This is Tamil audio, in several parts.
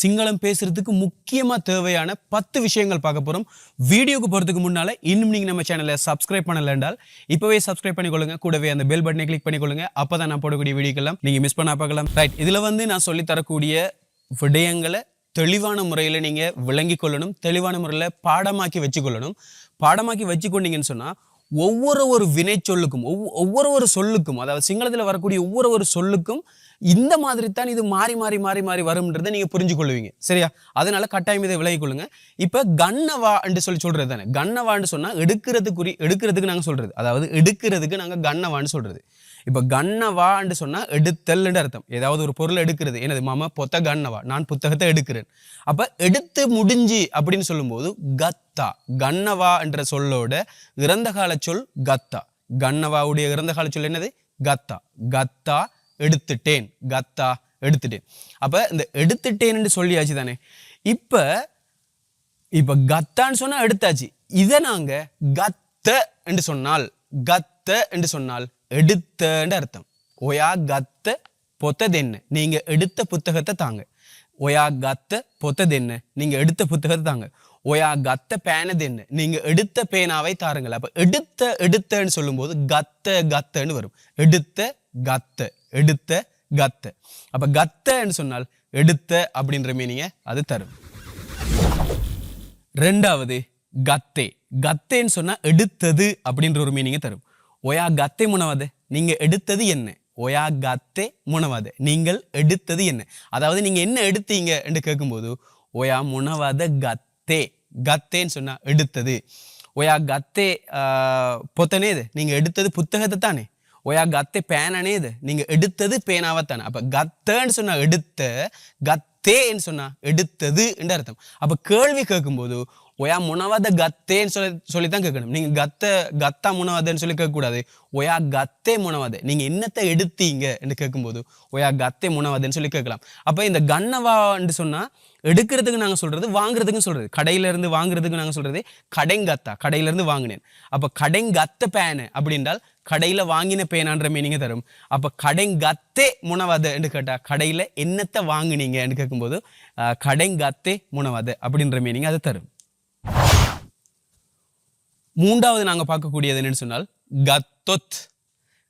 சிங்களம் பேசுறதுக்கு முக்கியமா தேவையான பத்து விஷயங்கள் பார்க்க போறோம். வீடியோக்கு போறதுக்கு முன்னால இன்னும் நீங்க நம்ம சேனலை சப்ஸ்கிரைப் பண்ணல என்றால் இப்பவே சப்ஸ்கிரைப் பண்ணிக்கொள்ளுங்க. கூடவே அந்த பெல் பட்டனை கிளிக் பண்ணிக்கொள்ளுங்க. அப்பதான் நான் போடக்கூடிய வீடியோக்கெல்லாம் நீங்க மிஸ் பண்ண பார்க்கலாம். ரைட் இதுல வந்து நான் சொல்லி தரக்கூடிய விடயங்களை தெளிவான முறையில் நீங்கள் விளங்கி கொள்ளணும். தெளிவான முறையில் பாடமாக்கி வச்சுக்கொள்ளணும் பாடமாக்கி வச்சுக்கொண்டீங்கன்னு சொன்னால் ஒவ்வொரு ஒரு வினை சொல்லுக்கும் ஒவ்வொ- ஒவ்வொரு ஒரு சொல்லுக்கும் அதாவது சிங்களத்தில் வரக்கூடிய ஒவ்வொரு ஒரு சொல்லுக்கும் இந்த மாதிரி தான் இது மாறி மாறி மாறி மாறி வரும்ன்றதை நீங்கள் புரிஞ்சு கொள்வீங்க சரியா? அதனால கட்டாயம் இதை விலகி கொள்ளுங்க. இப்போ கண்ணவா என்று சொல்லி சொல்கிறது தானே? கண்ணவான்னு சொன்னால் எடுக்கிறதுக்குரிய எடுக்கிறதுக்கு நாங்கள் சொல்கிறது அதாவது எடுக்கிறதுக்கு நாங்கள் கண்ணவான்னு சொல்கிறது இப்போ கண்ணவான்னு சொன்னால் எடுத்தல்ன்ற அர்த்தம். ஏதாவது ஒரு பொருள் எடுக்கிறது. என்னது? மாமா பொத்த கண்ணவா? நான் புத்தகத்தை எடுக்கிறேன். அப்போ எடுத்து முடிஞ்சு அப்படின்னு சொல்லும்போது கத் கத்தா கண்ணவா என்ற சொல்லோட இறந்த கால சொல் கத்தா. கண்ணவாவுடைய இறந்த கால சொல் என்னது? கத்தா. கத்தா எடுத்துட்டேன். கத்தா எடுத்துட்டேன். அப்போ இந்த எடுத்துட்டேன்னு சொல்லியாச்சு தானே. இப்போ இப்ப கத்தான்னு சொன்னா எடுத்தாச்சு. இதை நாங்க கத்த என்று சொன்னால் கத்த என்று சொன்னால் எடுத்தன்னு அர்த்தம். ஒயா கத்த பொத்ததென்ன. நீங்க எடுத்த புத்தகத்தை தாங்க. ஒயா கத்த பொத்ததென்ன. நீங்க எடுத்த புத்தகத்தை தாங்க. ஒயா கத்த பேனதென்ன நீங்க எடுத்த பேனாவை தாருங்கள். அப்ப எடுத்த எடுத்தன்னு சொல்லும்போது கத்த கத்தன்னு வரும். எடுத்த கத்த எடுத்த கத்த. அப்ப கத்தன்னு சொன்னால் எடுத்த அப்படின்ற மீனிங்க அது தரும். ரெண்டாவது கத்தே. கத்தேன்னு சொன்னா எடுத்தது அப்படின்ற ஒரு மீனிங்கை தரும். ஒயா கத்தே முனவாத. நீங்க எடுத்தது என்ன? ஒயா கத்தே முனவாத. நீங்கள் எடுத்தது என்ன? அதாவது நீங்க என்ன எடுத்தீங்க என்று கேட்கும்போது ஒயா முனவாத கத்தே கத்தேன்னு சொன்னா எடுத்தது. ஒயா கத்தே பொத்தனேது நீங்க எடுத்தது புத்தகத்தை தானே? ஒயா கத்தே பேனனேது நீங்க எடுத்தது பேனாவைத்தானே? அப்ப கத்தன்னு சொன்னா எடுத்த கத்தேன்னு சொன்னா எடுத்தது என்று அர்த்தம். அப்ப கேள்வி கேட்கும்போது ஒயா முனவாத கத்தேன்னு சொல்லி சொல்லித்தான் கேட்கணும். நீங்க கத்த கத்தா முனவாதன்னு சொல்லி கேட்கக்கூடாது. ஒயா கத்தே முனவாத. நீங்க என்னத்தை எடுத்தீங்க? என்று கேட்கும்போது ஒயா கத்தே முனவாதன்னு சொல்லி கேட்கலாம். அப்ப இந்த கண்ணவான்னு சொன்னா எடுக்கிறதுக்கு நாங்கள் சொல்கிறது வாங்குறதுக்கும் சொல்கிறது கடையிலேருந்து வாங்குறதுக்கு நாங்கள் சொல்கிறது கடைங்கத்தா கடையிலேருந்து வாங்கினேன். அப்போ கடைங்கத்த பேனு அப்படின்றால் கடையில் வாங்கின பேனான்ற மீனிங்கை தரும். அப்போ கடைங்கத்தே முனவத என்று கேட்டால் கடையில் என்னத்தை வாங்கினீங்கன்னு கேட்கும்போது கடைங்கத்தே முனவத அப்படின்ற மீனிங் அதை தரும். மூன்றாவது நாங்கள் பார்க்கக்கூடியது என்னென்னு சொன்னால் கத்தொத்.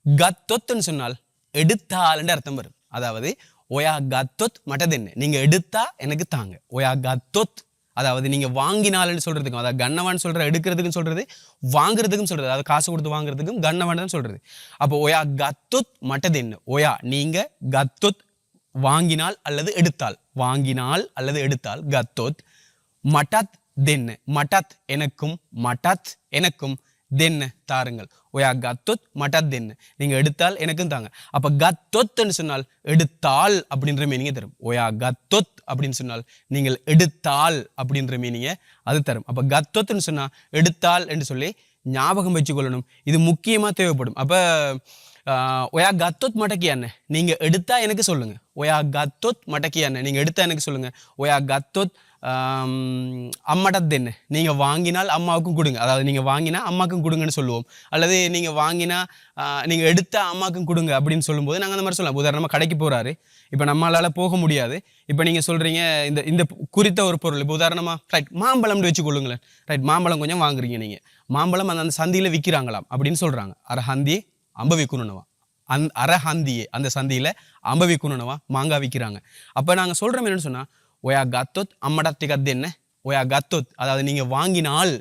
கத்தொத்துன்னு சொன்னால் எடுத்தால்ன்ற அர்த்தம் வரும். அதாவது ஒயா கத்தொத் மட்ட தென்ன. நீங்க எடுத்தா எனக்கு தாங்க. ஒயா கத்தொத் அதாவது நீங்க வாங்கினாலுன்னு சொல்றதுக்கும் அதாவது கண்ணவான் சொல்ற எடுக்கிறதுக்கும் சொல்றது வாங்குறதுக்கும் சொல்றது அதாவது காசு கொடுத்து வாங்குறதுக்கும் கண்ணவான் தான் சொல்றது. அப்போ ஒயா கத்துத் மட்டது என்ன ஒயா நீங்க கத்துத் வாங்கினால் அல்லது எடுத்தால். வாங்கினால் அல்லது எடுத்தால் கத்தொத் மட்டத் தென்ன. மட்டத் எனக்கும் மட்டத் எனக்கும் தென்ன தாருங்கள். ஒயா கத்தொத் மட்டத் என்ன நீங்க எடுத்தால் எனக்கும் தாங்க. அப்போ கத்தொத்துன்னு சொன்னால் எடுத்தால் அப்படின்ற மீனிங்கை தரும். ஒயா கத்தொத் அப்படின்னு சொன்னால் நீங்கள் எடுத்தால் அப்படின்ற மீனிங்கை அது தரும். அப்போ கத்தொத்துன்னு சொன்னால் எடுத்தால் என்று சொல்லி ஞாபகம் வச்சுக்கொள்ளணும். இது முக்கியமா தேவைப்படும். அப்ப ஒயா கத்தொத் மடக்கியாண்ணே நீங்க எடுத்தா எனக்கு சொல்லுங்க. ஒயா கத்தொத் மடக்கியாண்ணே நீங்க எடுத்தால் எனக்கு சொல்லுங்க. ஒயா கத்தொத் அம்மாட்ட தென் நீங்கள் வாங்கினால் அம்மாவுக்கும் கொடுங்க. அதாவது நீங்கள் வாங்கினா அம்மாவுக்கும் கொடுங்கன்னு சொல்லுவோம். அல்லது நீங்கள் வாங்கினா நீங்கள் எடுத்தால் எடுத்த அம்மாவுக்கும் கொடுங்க அப்படின்னு சொல்லும்போது நாங்கள் அந்த மாதிரி சொல்லலாம். உதாரணமாக கடைக்கு போகிறாரு இப்போ நம்மளால் போக முடியாது. இப்போ நீங்கள் சொல்கிறீங்க இந்த இந்த குறித்த ஒரு பொருள். இப்போ உதாரணமாக ரைட் மாம்பழம்னு வச்சுக்கொள்ளுங்களேன் ரைட் மாம்பழம் கொஞ்சம் வாங்குறீங்க நீங்கள் மாம்பழம் அந்த அந்த சந்தியில் விற்கிறாங்களாம் அப்படின்னு சொல்கிறாங்க அரை ஹந்தி அம்ப அந் அரை ஹந்தியே அந்த சந்தியில் அம்ப மாங்காய் விற்கிறாங்க அப்போ நாங்கள் சொல்கிறோம் என்னென்னு சொன்னால் ஒயா கத்தொத் அம்மடத்தி கத்து என்ன? ஒயா கத்தொத் அதாவது நீங்கள் வாங்கினால்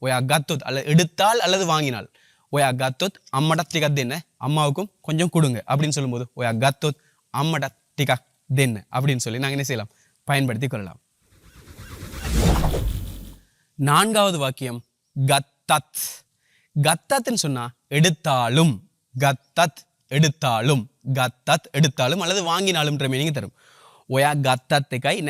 ஒயா கத்தொத் அல்லது எடுத்தால் அல்லது வாங்கினால் ஒயா கத்தொத் அம்மடத்தி கத்து என்ன? அம்மாவுக்கும் கொஞ்சம் கொடுங்க அப்படின்னு சொல்லும்போது ஒயா கத்தொத் அம்மடத்திகா தென்ன அப்படின்னு சொல்லி நாங்கள் என்ன செய்யலாம்? பயன்படுத்தி கொள்ளலாம். நான்காவது வாக்கியம் கத்தத். கத்தத்னு சொன்னால் எடுத்தாலும் கத்தத் எடுத்தாலும் கத்தத் எடுத்தாலும் அல்லது வாங்கினாலும்ன்ற மீனிங் தரும். ஒயா நெத்தத்தை காய்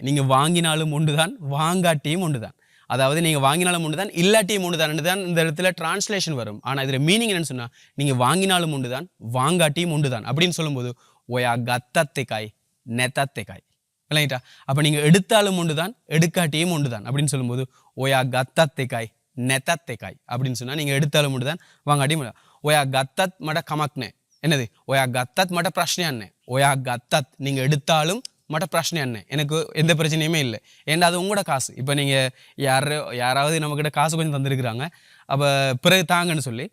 நீங்கள் வாங்கினாலும் ஒன்றுதான் வாங்காட்டியும் ஒன்றுதான் அதாவது நீங்கள் வாங்கினாலும் ஒன்றுதான் இல்லாட்டியும் ஒன்றுதான் தான் இந்த இடத்துல டிரான்ஸ்லேஷன் வரும் ஆனால் இதில் மீனிங் என்னன்னு சொன்னால் நீங்கள் வாங்கினாலும் ஒன்றுதான் வாங்காட்டியும் ஒன்றுதான் அப்படின்னு சொல்லும்போது ஒயா கத்தத்தைக்காய் நெத்தத்தைக்காய் இல்லைங்களா அப்போ நீங்கள் எடுத்தாலும் ஒன்றுதான் எடுக்காட்டியும் ஒன்றுதான் அப்படின்னு சொல்லும்போது ஒயா கத்தத்தைக்காய் நெத்தத்தைக்காய் அப்படின்னு சொன்னால் நீங்கள் எடுத்தாலும் ஒன்றுதான் வாங்காட்டியும் ஒயா கத்தத் மட கமக்னே என்னது? ஒயா கத்தத் மட பிரஷ்னையான்னே ஒயா கத்தத். நீங்கள் எடுத்தாலும் மட்ட பிரச்சனை என்ன? எனக்கு எந்த பிரச்சனையுமே இல்லை. ஏன்னா அது உங்களோட காசு? இப்போ நீங்கள் யார் யாராவது நம்மக்கிட்ட காசு கொஞ்சம் தந்திருக்கிறாங்க. அப்போ பிறகு தாங்கன்னு சொல்லி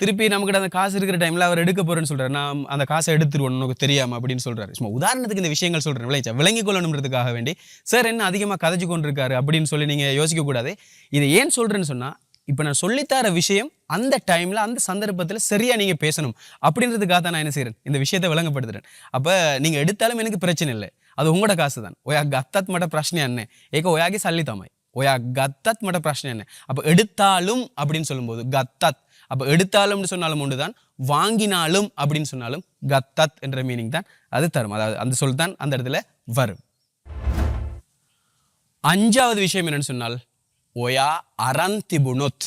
திருப்பி நம்மக்கிட்ட அந்த காசு இருக்கிற டைமில் அவர் எடுக்க போகிறேன்னு சொல்கிறார் நான் அந்த காசை எடுத்துருவோம் உனக்கு தெரியாமல் அப்படின்னு சொல்கிறாரு சும்மா உதாரணத்துக்கு இந்த விஷயங்கள் சொல்கிறேன் விளைச்சா விளங்கி கொள்ளணுன்றதுக்காக வேண்டி சார் என்ன அதிகமாக கதைச்சு கொண்டிருக்காரு? அப்படின்னு சொல்லி நீங்கள் யோசிக்கக்கூடாது இதை ஏன் சொல்கிறேன்னு சொன்னால் இப்போ நான் சொல்லித்தர விஷயம் அந்த டைமில் அந்த சந்தர்ப்பத்தில் சரியாக நீங்கள் பேசணும். அப்படின்றதுக்காக தான் நான் என்ன செய்கிறேன் இந்த விஷயத்தை விளங்கப்படுத்துறேன். அப்போ நீங்கள் எடுத்தாலும் எனக்கு பிரச்சனை இல்லை. அது உங்களோட காசு தான் ஒயா கத்தத் மட்ட பிரச்சனை என்ன ஏக ஒயாகி சல்லி தமாய். ஒயா கத்தத் மட்ட பிரச்சனை என்ன அப்போ எடுத்தாலும் அப்படின்னு சொல்லும்போது கத்தத். அப்போ எடுத்தாலும்னு சொன்னாலும் ஒன்று தான் வாங்கினாலும் அப்படின்னு சொன்னாலும் கத்தத் என்ற மீனிங் தான் அது தரும். அதாவது அந்த சொல் தான் அந்த இடத்துல வரும். அஞ்சாவது விஷயம் என்னன்னு சொன்னால் ஒயா அரந்திபுணுத்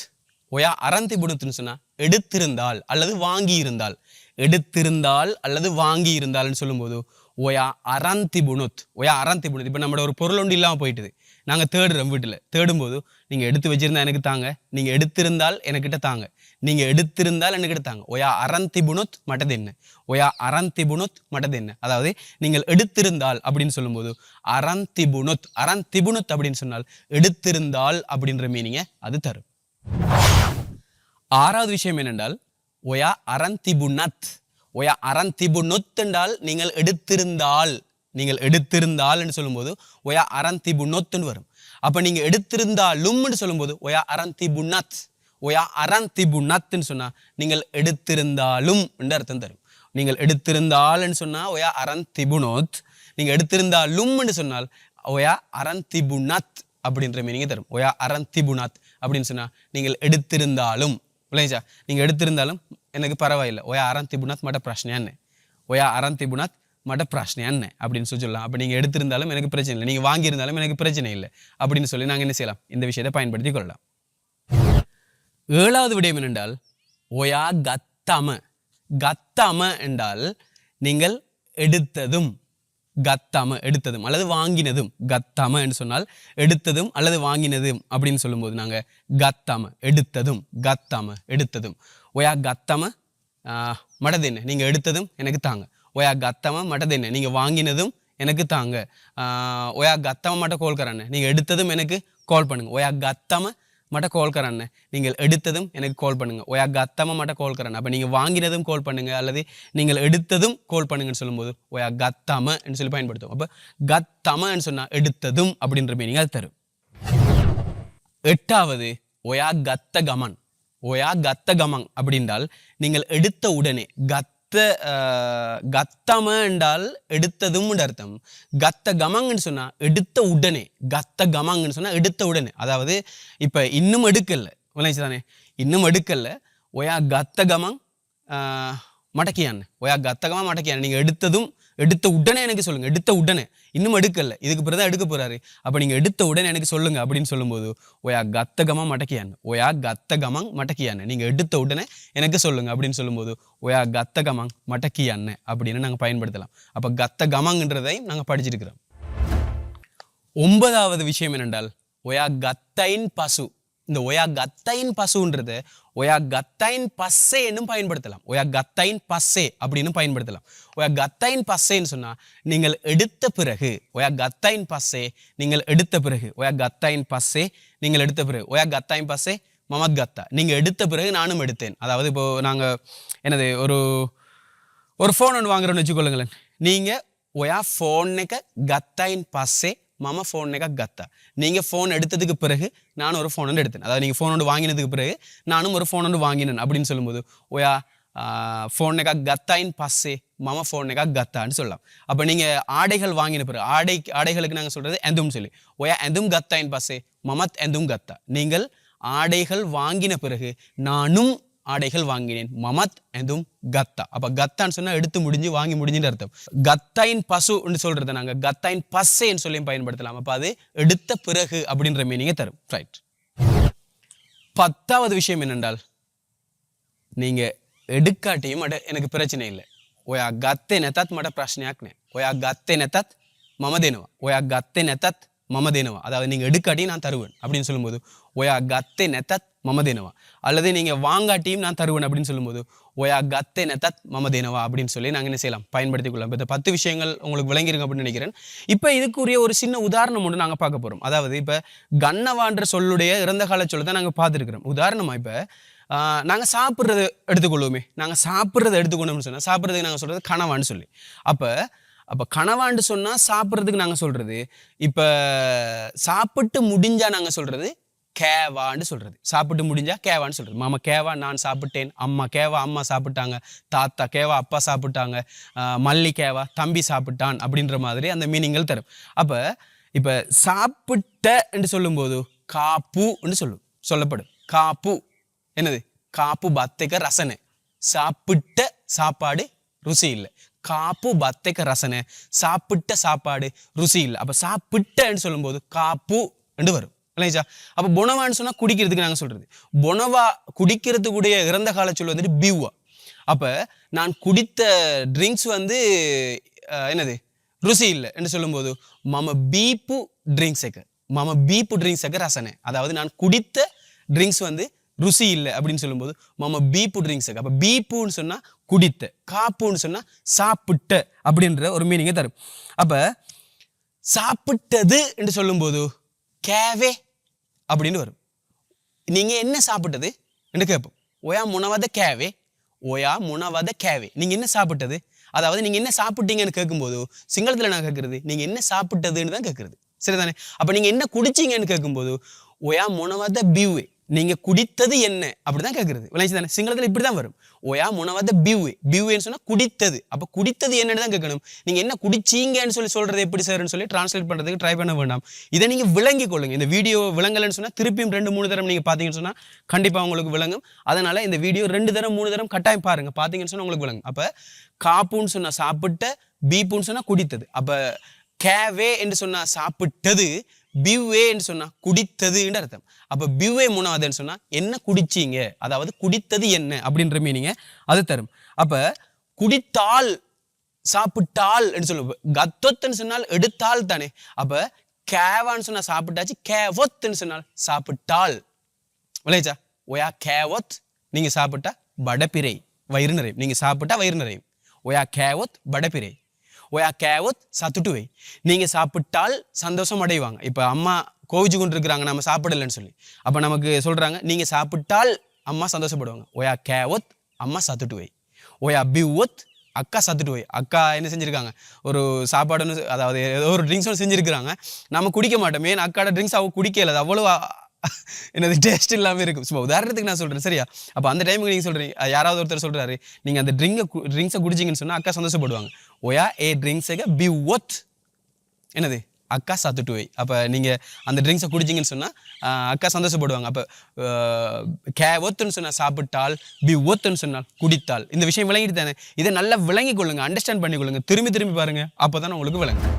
ஒயா அரந்திபுணுத்னு சொன்னால் எடுத்திருந்தால் அல்லது வாங்கி இருந்தால் எடுத்திருந்தால் அல்லது வாங்கி இருந்தால்னு சொல்லும்போது ஒயா அரந்திபுணுத் ஒயா அரந்திபுணுத் இப்போ நம்மளோட ஒரு பொருள் ஒன்று இல்லாமல் போயிட்டுது. நாங்கள் தேடுறோம் வீட்டில். தேடும்போது நீங்கள் எடுத்து வச்சுருந்தா எனக்கு தாங்க. நீங்கள் எடுத்திருந்தால் எனக்கிட்ட தாங்க. நீங்கள் எடுத்திருந்தால் எனக்கிட்ட எடுத்தாங்க ஒயா அரந்திபுணுத் மட்டது என்ன ஒயா அரந்திபுணுத் மட்டது என்ன அதாவது நீங்கள் எடுத்திருந்தால் அப்படின்னு சொல்லும்போது அரந்திபுணுத் அரந்திபுணுத் அப்படின்னு சொன்னால் எடுத்திருந்தால் அப்படின்ற மீனிங்கை அது தரும். ஆறாவது விஷயம் என்னென்றால் ஒயா அரந்திபுனத் ஒயா அரந்திபுனுத் என்றால் நீங்கள் எடுத்திருந்தால். நீங்கள் எடுத்திருந்தால் என்று சொல்லும்போது ஒயா அரந்திபுனொத்துன்னு வரும். அப்போ நீங்கள் எடுத்திருந்தாலும்னு சொல்லும்போது ஒயா அரந்திபுனத் ஒயா திபுநாத்துன்னு சொன்னால் நீங்கள் எடுத்திருந்தாலும் என்று அர்த்தம் தரும். நீங்கள் எடுத்திருந்தால்னு சொன்னால் ஒயா அரந்திபுனோத் நீங்கள் எடுத்திருந்தாலும்னு சொன்னால் ஒயா அரந்திபுனத் அப்படின்ற மீனிங்கை தரும். ஒயா அரந்திபுனத் அப்படின்னு சொன்னால் நீங்கள் எடுத்திருந்தாலும் இல்லைங்களா நீங்கள் எடுத்திருந்தாலும் எனக்கு பரவாயில்லை. ஒயா அரந்திபுனத் மட்ட பிரச்சனையான்னு. ஒயா அரந்திபுனத் மட பிரச்சனையான்னு அப்படின்னு சொல்லி சொல்லலாம். அப்போ நீங்கள் எடுத்திருந்தாலும் எனக்கு பிரச்சனை இல்லை. நீங்கள் வாங்கியிருந்தாலும் எனக்கு பிரச்சனை இல்லை. அப்படின்னு சொல்லி நாங்கள் என்ன செய்யலாம்? இந்த விஷயத்தை பயன்படுத்தி கொள்ளலாம். ஏழாவது விடயம் என்னென்றால் ஒயா கத்தம கத்தம என்றால் நீங்கள் எடுத்ததும் கத்தம எடுத்ததும் அல்லது வாங்கினதும் கத்தம என்று சொன்னால் எடுத்ததும் அல்லது வாங்கினதும் அப்படின்னு சொல்லும்போது நாங்கள் கத்தம எடுத்ததும் கத்தம எடுத்ததும். ஒயா கத்தம மடது என்ன? நீங்கள் எடுத்ததும் எனக்கு தாங்க. ஒயா கத்தம மடது என்ன? நீங்கள் வாங்கினதும் எனக்கு தாங்க. ஒயா கத்தம மட்டும் கால் கரானே. நீங்கள் எடுத்ததும் எனக்கு கால் பண்ணுங்க. ஒயா கத்தம மட்ட கால் கரானே நீங்கள் எடுத்ததும் எனக்கு கால் பண்ணுங்க. ஒயா கத்தம மட்ட கால் கரானே அப்போ நீங்கள் வாங்கினதும் கால் பண்ணுங்க. அல்லது நீங்கள் எடுத்ததும் கால் பண்ணுங்கன்னு சொல்லும்போது ஒயா கத்தமன்னு சொல்லி பயன்படுத்தும் அப்போ கத்தமன்னு சொன்னால் எடுத்ததும் அப்படின்ற மீனிங் அது தரும். எட்டாவது ஒயா கத்த கமன் ஒயா கத்த கமங் அப்படின்றால் நீங்கள் எடுத்த உடனே கத் கத்த கத்தம என்றால் எடுத்ததும் அர்த்தம். கத்த கமங்கன்னு சொன்னா எடுத்த உடனே கத்த கமங்கன்னு சொன்னா எடுத்த உடனே. அதாவது இப்ப இன்னும் எடுக்கல தானே இன்னும் எடுக்கல ஒயா கத்த கமங் ஆஹ், மடக்கியான்னு. ஒயா கத்த கமங் மடக்கியான் நீங்க எடுத்ததும் எடுத்த உடனே எனக்கு சொல்லுங்க எடுத்த உடனே. இன்னும் எடுக்கல. இதுக்கு பிறகு தான் எடுக்க போறாரு. அப்ப நீங்க எடுத்த உடனே எனக்கு சொல்லுங்க அப்படின்னு சொல்லும்போது ஓயா கத்தகமா மடக்கியான் ஓயா கத்தகமங் மடக்கியான் நீங்க எடுத்த உடனே எனக்கு சொல்லுங்க அப்படின்னு சொல்லும்போது ஓயா கத்தகமங் மடக்கியான் அப்படின்னு நாங்க பயன்படுத்தலாம். அப்ப கத்தகமங்ன்றதையும் நாங்கள் படிச்சிருக்கிறோம். ஒன்பதாவது விஷயம் என்னென்றால் ஒயா கத்தைன் பசு. இந்த ஒயா கத்தைன் பசுன்றது. ஒயா கத்தைன் பஸ்ஸே என்னும் பயன்படுத்தலாம். ஒயா கத்தைன் பஸ்ஸே அப்படின்னு பயன்படுத்தலாம். ஒயா கத்தைன் பஸ்ஸேன்னு சொன்னால் நீங்கள் எடுத்த பிறகு ஒயா கத்தைன் பஸ்ஸே நீங்கள் எடுத்த பிறகு ஒயா கத்தைன் பஸ்ஸே நீங்கள் எடுத்த பிறகு ஒயா கத்தைன் பஸ்ஸே மமத் கத்தா. நீங்கள் எடுத்த பிறகு நானும் எடுத்தேன். அதாவது இப்போ நாங்கள் என்னது ஒரு ஒரு ஃபோன் ஒன்று வாங்குறோன்னு வச்சுக்கொள்ளுங்களேன் நீங்கள் ஒயா ஃபோனுக்கு கத்தைன் பஸ்ஸே மம ஃபோனுக்கு கத்தா நீங்கள் ஃபோன் எடுத்ததுக்கு பிறகு நானும் ஒரு ஃபோன் ஒன்று எடுத்தேன். அதாவது நீங்கள் ஃபோன் ஒன்று வாங்கினதுக்கு பிறகு நானும் ஒரு ஃபோன் ஒன்று வாங்கினேன் அப்படின்னு சொல்லும்போது ஓயா ஃபோன் ஃபோனுக்கா கத்தாயின் பஸ்ஸே மம ஃபோனுக்கா கத்தான்னு சொல்லலாம். அப்போ நீங்கள் ஆடைகள் வாங்கின பிறகு ஆடை ஆடைகளுக்கு நாங்கள் சொல்கிறது எந்தும் சொல்லி. ஓயா எந்தும் கத்தாயின் பஸ்ஸே மமத் எந்தும் கத்தா. நீங்கள் ஆடைகள் வாங்கின பிறகு நானும் ஆடைகள் வாங்கினேன். மமத் எதும் கத்தா. அப்ப கத்தான்னு சொன்னா எடுத்து முடிஞ்சு வாங்கி முடிஞ்சுன்னு அர்த்தம். கத்தாயின் பசுன்னு சொல்றதை நாங்க கத்தாயின் பசைன்னு சொல்லியும் பயன்படுத்தலாம். அப்ப அது எடுத்த பிறகு அப்படின்ற மீனிங்கை தரும். ரைட் பத்தாவது விஷயம் என்னென்றால் நீங்க எடுக்காட்டியும் மட எனக்கு பிரச்சனை இல்லை. ஒயா கத்தே நெத்தாத் மட பிரச்சனையாக்குனே ஒயா கத்தே நெத்தாத் மமதேனுவா ஒயா கத்தே நெத்தாத் மமதேனுவா அதாவது நீங்க எடுக்காட்டியும் நான் தருவேன் அப்படின்னு சொல்லும்போது ஒயா கத்தே நெத்தாத் மமதேனவா அல்லது நீங்கள் வாங்காட்டியும் நான் தருவேன் அப்படின்னு சொல்லும்போது ஒயா கத்தே தத் மம தேனவா அப்படின்னு சொல்லி நாங்கள் என்ன செய்யலாம்? பயன்படுத்தி கொள்ளலாம். இப்போ இந்த பத்து விஷயங்கள் உங்களுக்கு விளங்கிருங்க அப்படின்னு நினைக்கிறேன். இப்போ இதுக்குரிய ஒரு சின்ன உதாரணம் ஒன்று நாங்கள் பார்க்க போகிறோம் அதாவது இப்போ கண்ணவான்ற சொல்லுடைய இறந்த கால சொல்ல தான் நாங்கள் பார்த்துருக்குறோம். உதாரணமாக இப்போ நாங்கள் சாப்பிட்றத எடுத்துக்கொள்வோமே நாங்கள் சாப்பிட்றத எடுத்துக்கொண்டோம்னு சொன்னால் சாப்பிட்றதுக்கு நாங்கள் சொல்கிறது கனவான்னு சொல்லி. அப்போ அப்போ கனவான்னு சொன்னால் சாப்பிட்றதுக்கு நாங்கள் சொல்கிறது இப்போ சாப்பிட்டு முடிஞ்சால் நாங்கள் சொல்கிறது கேவான்னு சொல்கிறது சாப்பிட்டு முடிஞ்சால் கேவான்னு சொல்கிறது மாமா கேவா நான் சாப்பிட்டேன். அம்மா கேவா அம்மா சாப்பிட்டாங்க. தாத்தா கேவா அப்பா சாப்பிட்டாங்க. மல்லி கேவா தம்பி சாப்பிட்டான் அப்படின்ற மாதிரி அந்த மீனிங்கள் தரும். அப்போ இப்போ சாப்பிட்ட என்று சொல்லும்போது காப்புன்னு சொல்லும் சொல்லப்படும். காப்பு என்னது? காப்பு பத்தைக்க ரசனை. சாப்பிட்ட சாப்பாடு ருசி இல்லை. காப்பு பத்தைக்க ரசனை. சாப்பிட்ட சாப்பாடு ருசி இல்லை. அப்போ சாப்பிட்டன்னு சொல்லும்போது காப்பு என்று வரும். இல்லைச்சா அப்போ பொனவான்னு சொன்னால் குடிக்கிறதுக்கு நாங்கள் சொல்கிறது பொனவா குடிக்கிறதுக்குடைய இறந்த கால சொல் வந்துட்டு பியூவா அப்போ நான் குடித்த ட்ரிங்க்ஸ் வந்து என்னது? ருசி இல்லை என்று சொல்லும்போது மம பீப்பு ட்ரிங்க்ஸ் எக்க மம பீப்பு ட்ரிங்க்ஸ் எக்க ரசனை. அதாவது நான் குடித்த ட்ரிங்க்ஸ் வந்து ருசி இல்லை அப்படின்னு சொல்லும்போது மம பீப்பு ட்ரிங்க்ஸ் எக்க அப்போ பீப்புன்னு சொன்னால் குடித்த காப்புன்னு சொன்னால் சாப்பிட்ட அப்படின்ற ஒரு மீனிங்கை தரும். அப்போ சாப்பிட்டது என்று சொல்லும்போது கேவே அப்படின்னு வரும். நீங்கள் என்ன சாப்பிட்டது? என்று கேட்போம் ஓயா முனவத கேவே. ஓயா முனவத கேவே. நீங்கள் என்ன சாப்பிட்டது? அதாவது நீங்கள் என்ன சாப்பிட்டீங்கன்னு கேட்கும்போது சிங்களத்தில் நான் கேட்குறது நீங்கள் என்ன சாப்பிட்டதுன்னு தான் கேட்குறது. சரிதானே? அப்போ நீங்கள் என்ன குடிச்சீங்கன்னு கேட்கும்போது ஓயா முனவத பியூவே நீங்கள் குடித்தது என்ன? அப்படி தான் கேட்குறது விளையாச்சு தானே சிங்களத்தில் இப்படி தான் வரும். ஓயா முனவாத பியூவே பியூவேன்னு சொன்னால் குடித்தது. அப்போ குடித்தது என்னன்னு தான் கேட்கணும். நீங்கள் என்ன குடிச்சீங்கன்னு சொல்லி சொல்கிறது எப்படி சார்னு சொல்லி டிரான்ஸ்லேட் பண்ணுறதுக்கு ட்ரை பண்ண வேண்டாம். இதை நீங்கள் விளங்கி கொள்ளுங்க. இந்த வீடியோ விளங்கலைன்னு சொன்னால் திருப்பியும் ரெண்டு மூணு தரம் நீங்கள் பார்த்தீங்கன்னு சொன்னால் கண்டிப்பாக உங்களுக்கு விளங்கும். அதனால் இந்த வீடியோ ரெண்டு தரம் மூணு தரம் கட்டாயம் பாருங்கள் பார்த்தீங்கன்னு சொன்னால் உங்களுக்கு விளங்கும். அப்போ காப்புன்னு சொன்னால் சாப்பிட்ட பீப்புன்னு சொன்னால் குடித்தது. அப்போ கேவே என்று சொன்னால் சாப்பிட்டது பிவ்வேன்னு சொன்னால் குடித்ததுன்ற அர்த்தம். அப்போ பிவ்வே மூணாவதுன்னு சொன்னால் என்ன குடிச்சீங்க? அதாவது குடித்தது என்ன அப்படின்ற மீனிங்க அது தரும். அப்போ குடித்தால் சாப்பிட்டால் சொல்லுவோம். கத்தொத்துன்னு சொன்னால் எடுத்தால் தானே. அப்போ கேவான்னு சொன்னால் சாப்பிட்டாச்சு கேவொத்துன்னு சொன்னால் சாப்பிட்டால். விளையாச்சா ஒயா கேவொத் நீங்கள் சாப்பிட்டா வடபிரை வயிறு நிறையும். நீங்கள் சாப்பிட்டா வயிறு நிறையும். ஒயா கேவொத் வடபிரை ஒயா சத்துட்டு சத்துட்டுவை நீங்கள் சாப்பிட்டால் சந்தோஷம் அடைவாங்க. இப்போ அம்மா கோவிச்சு கொண்டு இருக்கிறாங்க நம்ம சாப்பிடலன்னு சொல்லி. அப்போ நமக்கு சொல்கிறாங்க நீங்கள் சாப்பிட்டால் அம்மா சந்தோஷப்படுவாங்க. ஒயா கேவத் அம்மா சத்துட்டுவை ஒயா பிவத் அக்கா சத்துட்டு போய் அக்கா என்ன செஞ்சுருக்காங்க? ஒரு சாப்பாடுன்னு அதாவது ஏதோ ஒரு ட்ரிங்க்ஸ் ஒன்று செஞ்சுருக்கிறாங்க. நம்ம குடிக்க மாட்டோம். ஏன் அக்காட ட்ரிங்க்ஸ் அவங்க குடிக்கல. அது அவ்வளோ என்னது டேஸ்ட் இல்லாமல் இருக்கும். சும்மா உதாரணத்துக்கு நான் சொல்கிறேன் சரியா? அப்போ அந்த டைமுக்கு நீங்கள் சொல்கிறீங்க யாராவது ஒருத்தர் சொல்கிறாரு நீங்கள் அந்த ட்ரிங்கை ட்ரிங்க்ஸை குடிச்சிங்கன்னு சொன்னால் அக்கா சந்தோஷப்படுவாங்க. ஒயா ஏ ட்ரிங்க்ஸை பி ஒத் என்னது? அக்கா சாத்துட்டு வை அப்போ நீங்கள் அந்த ட்ரிங்க்ஸை குடிச்சிங்கன்னு சொன்னால் அக்கா சந்தோஷப்படுவாங்க. அப்போ கே ஒத்துன்னு சொன்னால் சாப்பிட்டால். பி ஒத்துன்னு சொன்னால் குடித்தால். இந்த விஷயம் விளங்கிட்டு தானே? இதை நல்லா விளங்கி கொள்ளுங்க அண்டர்ஸ்டாண்ட் பண்ணிக்கொள்ளுங்க. திரும்பி திரும்பி பாருங்கள் அப்போ தான் உங்களுக்கு விளங்கும்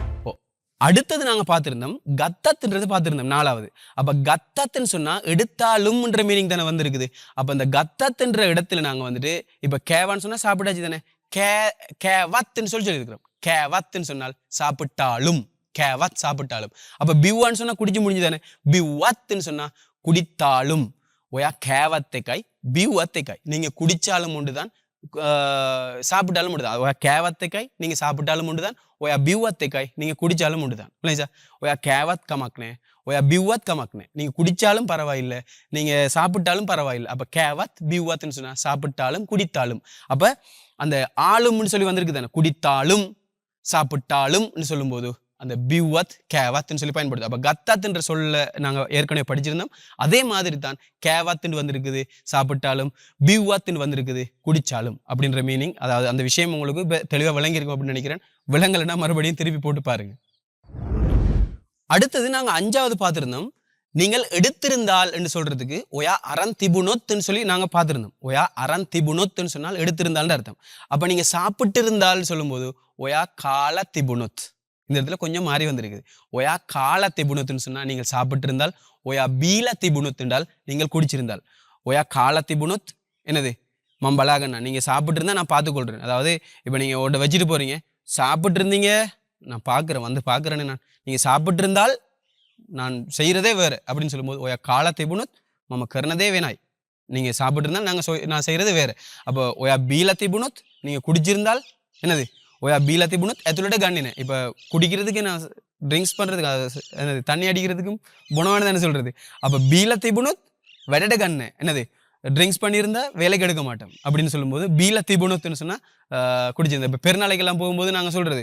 அடுத்தது நாங்கள் பார்த்துருந்தோம் கத்தத்துன்றது பார்த்துருந்தோம் நாலாவது. அப்போ கத்தத்துன்னு சொன்னால் எடுத்தாலும்ன்ற மீனிங் தானே வந்திருக்குது. அப்போ இந்த கத்தத்துன்ற இடத்துல நாங்கள் வந்துட்டு இப்போ கேவான்னு சொன்னால் சாப்பிட்டாச்சு தானே? கே கேவத்துன்னு சொல்லி சொல்லியிருக்கிறோம். கேவத்துன்னு சொன்னால் சாப்பிட்டாலும் கேவத் சாப்பிட்டாலும். அப்போ பிவான்னு சொன்னால் குடிச்சு முடிஞ்சு தானே? பிவத்துன்னு சொன்னால் குடித்தாலும். ஒயா கேவத்தைக்காய் பிவத்தைக்காய் நீங்கள் குடித்தாலும் உண்டு தான் சாப்பிட்டாலும் உண்டு தான் ஒயா கேவத்தைக்காய் நீங்கள் சாப்பிட்டாலும் உண்டு தான் ஒயா பிவத்தைக்காய் நீங்கள் குடித்தாலும் உண்டு தான் இல்லையா ஒயா கேவத் கமக்னே ஒயா பிவத் கமக்னே நீங்கள் குடித்தாலும் பரவாயில்லை நீங்கள் சாப்பிட்டாலும் பரவாயில்லை அப்போ கேவத் பிவத்னு சொன்னால் சாப்பிட்டாலும் குடித்தாலும் அப்போ அந்த ஆளும்னு சொல்லி வந்திருக்கு தானே குடித்தாலும் சாப்பிட்டாலும்னு சொல்லும்போது அந்த பிவத் கேவத்னு சொல்லி பயன்படுது அப்போ கத்தாத்துன்ற சொல்ல நாங்கள் ஏற்கனவே படிச்சிருந்தோம் அதே மாதிரி தான் கேவத்துன்னு வந்திருக்குது சாப்பிட்டாலும் பிவத்துன்னு வந்திருக்குது குடித்தாலும் அப்படின்ற மீனிங் அதாவது அந்த விஷயம் உங்களுக்கு தெளிவாக விளங்கியிருக்கும் அப்படின்னு நினைக்கிறேன் விளங்கலைன்னா மறுபடியும் திருப்பி போட்டு பாருங்க. அடுத்தது நாங்கள் அஞ்சாவது பார்த்துருந்தோம். நீங்கள் எடுத்திருந்தால் என்று சொல்றதுக்கு ஒயா அறன் திபுனொத்துன்னு சொல்லி நாங்கள் பார்த்துருந்தோம். ஒயா அறன் திபுனொத்துன்னு சொன்னால் எடுத்திருந்தால்னு அர்த்தம். அப்போ நீங்கள் சாப்பிட்டு இருந்தால் சொல்லும்போது ஒயா கால திபுனொத் இந்த இடத்துல கொஞ்சம் மாறி வந்திருக்குது. ஒயா கால திபுணத்துன்னு சொன்னால் நீங்கள் சாப்பிட்டு இருந்தால் ஒயா பீல திபுனத் என்றால் நீங்கள் குடிச்சிருந்தால். ஒயா கால திபுணத் என்னது? மம்பலாகண்ணா நீங்கள் சாப்பிட்டுருந்தா நான் பார்த்துக்கொள்றேன். அதாவது இப்போ நீங்கள் ஒன்றை வச்சுட்டு போகிறீங்க சாப்பிட்டு இருந்தீங்க நான் பார்க்குறேன் வந்து பார்க்குறேன்னு நான். நீங்கள் சாப்பிட்டு இருந்தால் நான் செய்கிறதே வேறு அப்படின்னு சொல்லும்போது ஓயா காலத்தை புணுத் மம கருணதே வேணாய் நீங்கள் சாப்பிட்டு இருந்தால் நாங்கள் நான் செய்கிறது வேறு. அப்போ ஒயா பீலத்தை புணுத் நீங்கள் குடிச்சிருந்தால் என்னது? ஒயா பீலத்தை புணுத் எத்தோட கண்ணினே. இப்போ குடிக்கிறதுக்கு நான் ட்ரிங்க்ஸ் பண்ணுறதுக்கு அது என்னது தண்ணி அடிக்கிறதுக்கும் குணமானது என்ன சொல்கிறது அப்போ பீலத்தை புணுத் வெடட கண்ணு. என்னது? ட்ரிங்க்ஸ் பண்ணியிருந்தா வேலைக்கு எடுக்க மாட்டோம். அப்படின்னு சொல்லும்போது பீல திபுனுத்துன்னு சொன்னால் குடிச்சிருந்தேன். இப்போ பெருநாளைக்கெல்லாம் போகும்போது நாங்கள் சொல்கிறது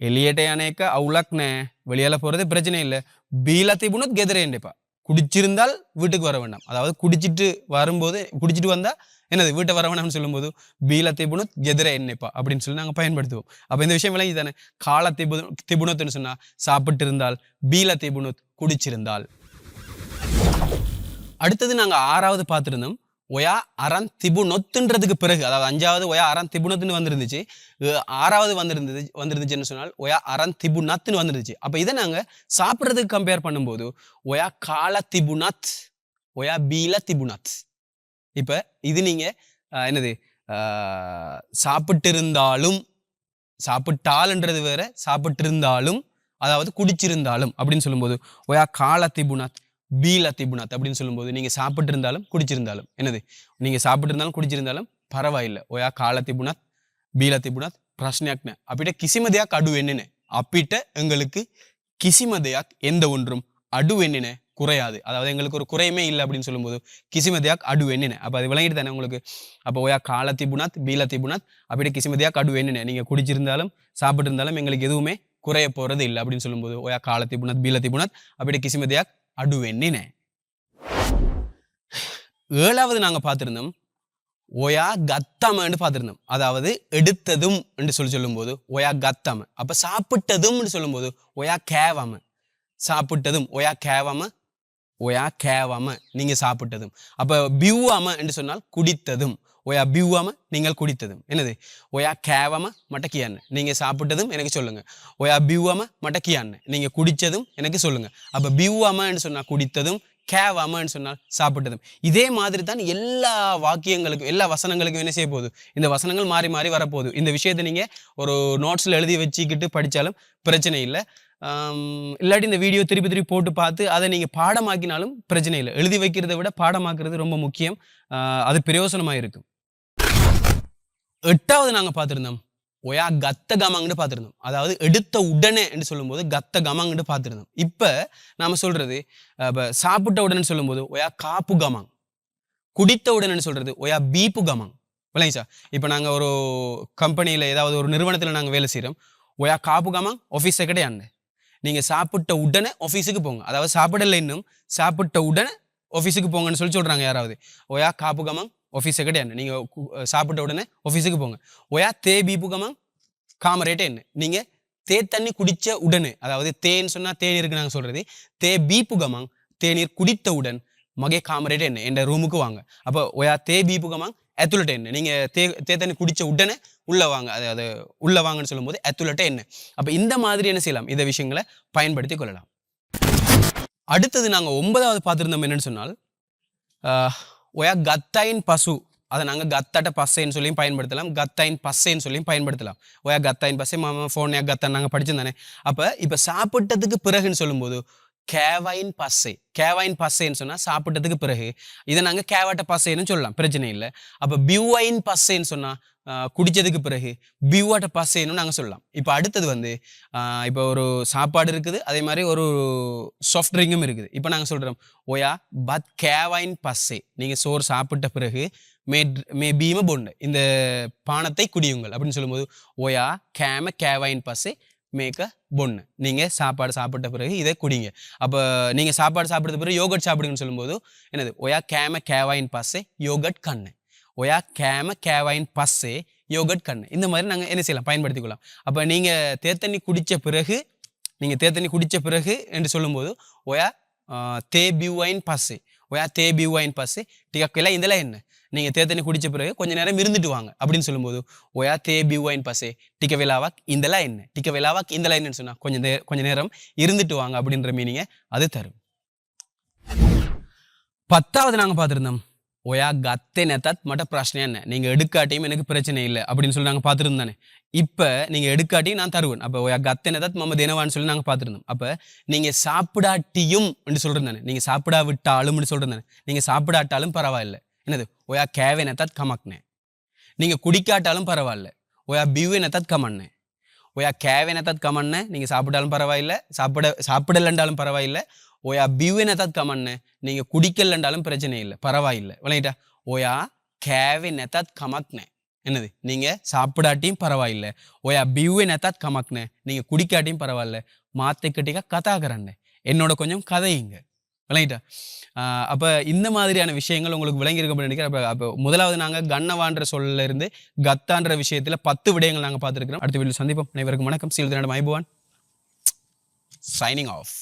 எலியேட்டை அணைக்க அவுலக்னே வெளியால் போகிறது பிரச்சனை இல்லை. பீல திபுனுத் கெதிரேண்டிப்பா குடிச்சிருந்தால் வீட்டுக்கு வர வேண்டாம். அதாவது குடிச்சிட்டு வரும்போது குடிச்சிட்டு வந்தால் என்னது வீட்டை வர வேண்டாம்னு சொல்லும்போது பீல திபுனுத் கெதிர என்னப்பா? அப்படின்னு சொல்லி நாங்கள் பயன்படுத்துவோம். அப்போ இந்த விஷயம் விளங்கி தானே? கால திபு திபுணத்துன்னு சொன்னால் சாப்பிட்டு இருந்தால் பீல திபுனுத் குடிச்சிருந்தால். அடுத்தது நாங்கள் ஆறாவது பார்த்துருந்தோம். ஒயா அறம் திபுனொத்துன்றதுக்கு பிறகு அதாவது அஞ்சாவது ஒயா அறம் திபுனத்துன்னு வந்திருந்துச்சு. ஆறாவது வந்திருந்தது வந்திருந்துச்சுன்னு சொன்னால் ஒயா அறம் திபுனத்துன்னு வந்துருந்துச்சு. அப்போ இதை நாங்கள் சாப்பிட்றதுக்கு கம்பேர் பண்ணும்போது ஒயா கால திபுனத் ஒயா பீல திபுனத். இப்போ இது நீங்கள் என்னது சாப்பிட்டிருந்தாலும் சாப்பிட்டால்ன்றது வேற சாப்பிட்டிருந்தாலும் அதாவது குடிச்சிருந்தாலும் அப்படின்னு சொல்லும்போது ஒயா கால திபுனத் பீலா அப்படின்னு சொல்லும்போது நீங்கள் சாப்பிட்டு இருந்தாலும் குடிச்சிருந்தாலும் என்னது? நீங்கள் சாப்பிட்டுருந்தாலும் குடிச்சிருந்தாலும் பரவாயில்லை. ஓயா கால பீலத்திபுனாத் பீலா திபுனாத் பிரஷ்னாக்ன. அப்பிட்ட என்னென்ன அப்பிட்ட எங்களுக்கு கிசிமதையாக் எந்த ஒன்றும் அடு என்னென்ன குறையாது. அதாவது எங்களுக்கு ஒரு குறையுமே இல்லை அப்படின்னு சொல்லும்போது கிசிமதியாக் அடு என்னென்ன அப்போ அது விளங்கிட்டு தானே உங்களுக்கு? அப்போ ஓயா காலத்தி புனாத் பீலத்தி புனாத் அப்படியே கிசிமதியாக் அடு என்னென்ன நீங்கள் குடிச்சிருந்தாலும் சாப்பிட்டு இருந்தாலும் எங்களுக்கு எதுவுமே குறைய போகிறது இல்லை அப்படின்னு சொல்லும்போது ஓயா காலத்தி புனாத் பீலத்தி புனாத் அப்படியே கிசிமதியாக் අඩු වෙන්නේ නෑ ஏழாவது நாங்க பார்த்திருந்தோம் ஒயா கத்தமன்னு பார்த்திருந்தோம் அதாவது எடுத்ததும் என்று சொல்லி சொல்லும்போது ஒயா கத்தம அப்ப சாப்பிட்டதும்னு சொல்லும்போது ஒயா கேவம சாப்பிட்டதும் ஒயா கேவம ஒயா கேவம நீங்க சாப்பிட்டதும் அப்ப பியூவாம என்று சொன்னால் குடித்ததும் ஒயா பியூவாம நீங்கள் குடித்ததும் என்னது ஒயா கேவம மட்டக்கியான்னு நீங்கள் சாப்பிட்டதும் எனக்கு சொல்லுங்க ஒயா பியூவாம மட்டக்கியான்னு நீங்கள் குடித்ததும் எனக்கு சொல்லுங்க அப்போ பியூவாமன்னு சொன்னால் குடித்ததும் கேவாமன்னு சொன்னால் சாப்பிட்டதும் இதே மாதிரி தான் எல்லா வாக்கியங்களுக்கும் எல்லா வசனங்களுக்கும் என்ன செய்ய போகுது இந்த வசனங்கள் மாறி மாறி வரப்போகுது இந்த விஷயத்தை நீங்கள் ஒரு நோட்ஸில் எழுதி வச்சுக்கிட்டு படித்தாலும் பிரச்சனை இல்லை இல்லாட்டி இந்த வீடியோ திருப்பி திருப்பி போட்டு பார்த்து அதை நீங்கள் பாடமாக்கினாலும் பிரச்சனை இல்லை எழுதி வைக்கிறத விட பாடமாக்குறது ரொம்ப முக்கியம் அது பிரயோசனமாக இருக்கும் எட்டாவது நாங்கள் பார்த்துருந்தோம். ஒயா கத்த கமங்னு பார்த்துருந்தோம். அதாவது எடுத்த உடனே என்று சொல்லும்போது கத்த கமங்னு பார்த்துருந்தோம். இப்போ நாம் சொல்கிறது இப்போ சாப்பிட்ட உடனே சொல்லும்போது ஒயா காப்பு கமங் குடித்த உடனே சொல்கிறது ஒயா பீப்பு கமங் இல்லைங்க சார் இப்போ நாங்கள் ஒரு கம்பெனியில் ஏதாவது ஒரு நிறுவனத்தில் நாங்கள் வேலை செய்கிறோம் ஒயா காப்பு கமங் ஆஃபீஸ் கிடையாது நீங்கள் சாப்பிட்ட உடனே ஆஃபீஸுக்கு போங்க. அதாவது சாப்பிடலை இன்னும் சாப்பிட்ட உடனே ஆஃபீஸுக்கு போங்கன்னு சொல்லி சொல்கிறாங்க யாராவது. ஒயா காப்பு கமங் ஆஃபீஸை என்ன நீங்கள் சாப்பிட்ட உடனே ஆஃபீஸுக்கு போங்க. ஒயா தே பீப்புக்கமாக காமரேட்டே என்ன? நீங்கள் தே தண்ணி குடித்த உடனே அதாவது தேன்னு சொன்னா தேநீருக்கு நாங்கள் சொல்றது தே பீப்புகமாங் தேநீர் குடித்தவுடன் மகே காமரேட் என்ன? என் ரூமுக்கு வாங்க. அப்போ ஒயா தே பீப்புகமாங் எத்துலட்ட என்ன? நீங்க தே தே தண்ணி குடிச்ச உடனே உள்ள வாங்க. அதாவது உள்ள வாங்கன்னு சொல்லும்போது எத்துலட்ட என்ன? அப்போ இந்த மாதிரி என்ன செய்யலாம்? இந்த விஷயங்களை பயன்படுத்தி கொள்ளலாம். அடுத்தது நாங்க ஒன்பதாவது பார்த்துருந்தோம் என்னன்னு சொன்னால் ஆஹ், ஒயா கத்தாயின் பசு அதை நாங்கள் கத்தாட்ட பஸ்ஸைன்னு சொல்லியும் பயன்படுத்தலாம். கத்தாயின் பஸ்ஸைன்னு சொல்லியும் பயன்படுத்தலாம். ஒயா கத்தாயின் பஸ்ஸை மாமா ஃபோன் கத்தான் நாங்கள் படிச்சிருந்தானே. அப்போ இப்போ சாப்பிட்டதுக்கு பிறகுன்னு சொல்லும்போது கேவாயின் பஸ்ஸை கேவாயின் பஸ்ஸைன்னு சொன்னால் சாப்பிட்டதுக்கு பிறகு இதை நாங்கள் கேவாட்ட பசேன்னு சொல்லலாம் பிரச்சனை இல்லை. அப்போ பியூவாயின் பஸ்ஸைன்னு சொன்னால் குடித்ததுக்கு பிறகு பியூவாட்ட பஸ்ஸைன்னு நாங்கள் சொல்லலாம். இப்போ அடுத்தது வந்து இப்போ ஒரு சாப்பாடு இருக்குது அதே மாதிரி ஒரு சாஃப்ட் ட்ரிங்கும் இருக்குது. இப்போ நாங்கள் சொல்கிறோம் ஓயா பத் கேவாயின் பசே. நீங்கள் சோறு சாப்பிட்ட பிறகு மே மே பீம பொண்டு இந்த பானத்தை குடியுங்கள். அப்படின்னு சொல்லும்போது ஓயா கேம கேவாயின் பசே. மேக்க பொண்ணு நீங்கள் சாப்பாடு சாப்பிட்ட பிறகு இதை குடிங்க. அப்போ நீங்கள் சாப்பாடு சாப்பிட்ட பிறகு யோகட் சாப்பிடுங்கன்னு சொல்லும்போது என்னது? ஒயா கேம கேவாயின் பஸ்ஸே யோகட் கண்ணு ஒயா கேம கேவாயின் பஸ்ஸே யோகட் கண்ணு இந்த மாதிரி நாங்கள் என்ன செய்யலாம்? பயன்படுத்திக்கலாம் அப்போ நீங்கள் தேத்தண்ணி குடித்த பிறகு நீங்கள் தேத்தண்ணி குடித்த பிறகு என்று சொல்லும்போது ஒயா தே பியூவைன் பஸ்ஸே ஒயா தே பியூவைன் பஸ்ஸே டிகக்கெல்லாம் இதெல்லாம் என்ன? நீங்கள் தேத்தண்ணி குடித்த பிறகு கொஞ்ச நேரம் இருந்துட்டு வாங்க அப்படின்னு சொல்லும்போது ஒயா தே பியூ ஒயின் பசே டிக்க விழாவாக் இந்த என்ன டிக்க விழாவாக் இந்த லைன்னு சொன்னால் கொஞ்சம் நே கொஞ்ச நேரம் இருந்துட்டு வாங்க அப்படின்ற மீனிங்கை அது தரும். பத்தாவது நாங்கள் பார்த்துருந்தோம் ஒயா கத்தே நெத்தாத் மட்ட பிரச்சனை என்ன? நீங்கள் எடுக்காட்டியும் எனக்கு பிரச்சனை இல்லை அப்படின்னு சொல்லி நாங்கள் பார்த்துருந்தானே இப்போ நீங்கள் எடுக்காட்டியும் நான் தருவேன். அப்போ ஒயா கத்தே நெத்தாத் மம்ம தினவான்னு சொல்லி நாங்கள் பார்த்துருந்தோம். அப்போ நீங்கள் சாப்பிடாட்டியும் என்று சொல்றேன் தானே. நீங்க சாப்பிடா நீங்கள் தானே. சாப்பிடாட்டாலும் பரவாயில்லை. என்னது? ஒயா கேவே நெத்தாத் கமக்னே நீங்கள் குடிக்காட்டாலும் பரவாயில்ல. ஒயா பியூவே நெத்தாத் கமன்னே. ஒயா கேவே நெத்தாத் கமன்னே நீங்கள் சாப்பிட்டாலும் பரவாயில்ல. சாப்பிட சாப்பிடலண்டாலும் பரவாயில்ல. ஒயா பியூவே நெத்தாத் கமன்னே நீங்கள் குடிக்கலண்டாலும் பிரச்சனை இல்லை. பரவாயில்லை. விளையிட்டா ஒயா கேவே நெத்தத் கமக்னே என்னது? நீங்கள் சாப்பிடாட்டியும் பரவாயில்ல. ஒயா பியூவே நெத்தாத் கமக்னே நீங்கள் குடிக்காட்டியும் பரவாயில்ல. மாத்தை கட்டிக்கா கதாகரண்ணே என்னோட கொஞ்சம் கதையுங்க. விளங்கிட்டா அப்போ அப்ப இந்த மாதிரியான விஷயங்கள் உங்களுக்கு விளங்கியிருக்கும் நினைக்கிறேன். அப்ப அப்போ முதலாவது நாங்க கண்ணவான்ற சொல்ல இருந்து கத்தான்ற விஷயத்துல பத்து விடயங்கள் நாங்க பார்த்துருக்கிறோம். அடுத்த வீட்டில் சந்திப்போம். அனைவருக்கும் வணக்கம். Seal மைபுவான் signing off